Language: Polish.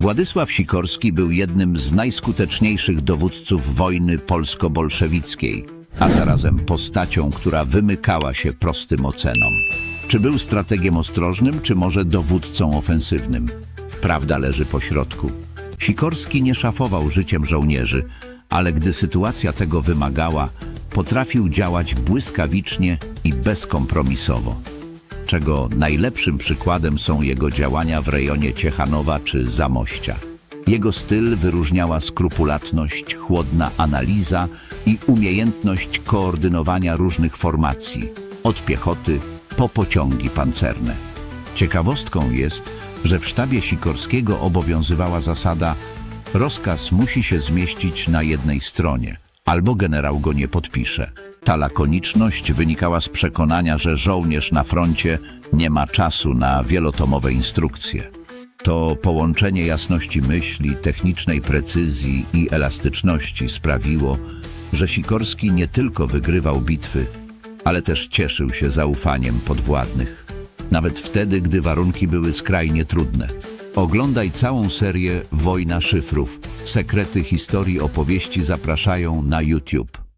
Władysław Sikorski był jednym z najskuteczniejszych dowódców wojny polsko-bolszewickiej, a zarazem postacią, która wymykała się prostym ocenom. Czy był strategiem ostrożnym, czy może dowódcą ofensywnym? Prawda leży po środku. Sikorski nie szafował życiem żołnierzy, ale gdy sytuacja tego wymagała, potrafił działać błyskawicznie i bezkompromisowo czego najlepszym przykładem są jego działania w rejonie Ciechanowa czy Zamościa. Jego styl wyróżniała skrupulatność, chłodna analiza i umiejętność koordynowania różnych formacji, od piechoty po pociągi pancerne. Ciekawostką jest, że w sztabie Sikorskiego obowiązywała zasada rozkaz musi się zmieścić na jednej stronie, albo generał go nie podpisze. Ta lakoniczność wynikała z przekonania, że żołnierz na froncie nie ma czasu na wielotomowe instrukcje. To połączenie jasności myśli, technicznej precyzji i elastyczności sprawiło, że Sikorski nie tylko wygrywał bitwy, ale też cieszył się zaufaniem podwładnych. Nawet wtedy, gdy warunki były skrajnie trudne. Oglądaj całą serię Wojna szyfrów. Sekrety historii opowieści zapraszają na YouTube.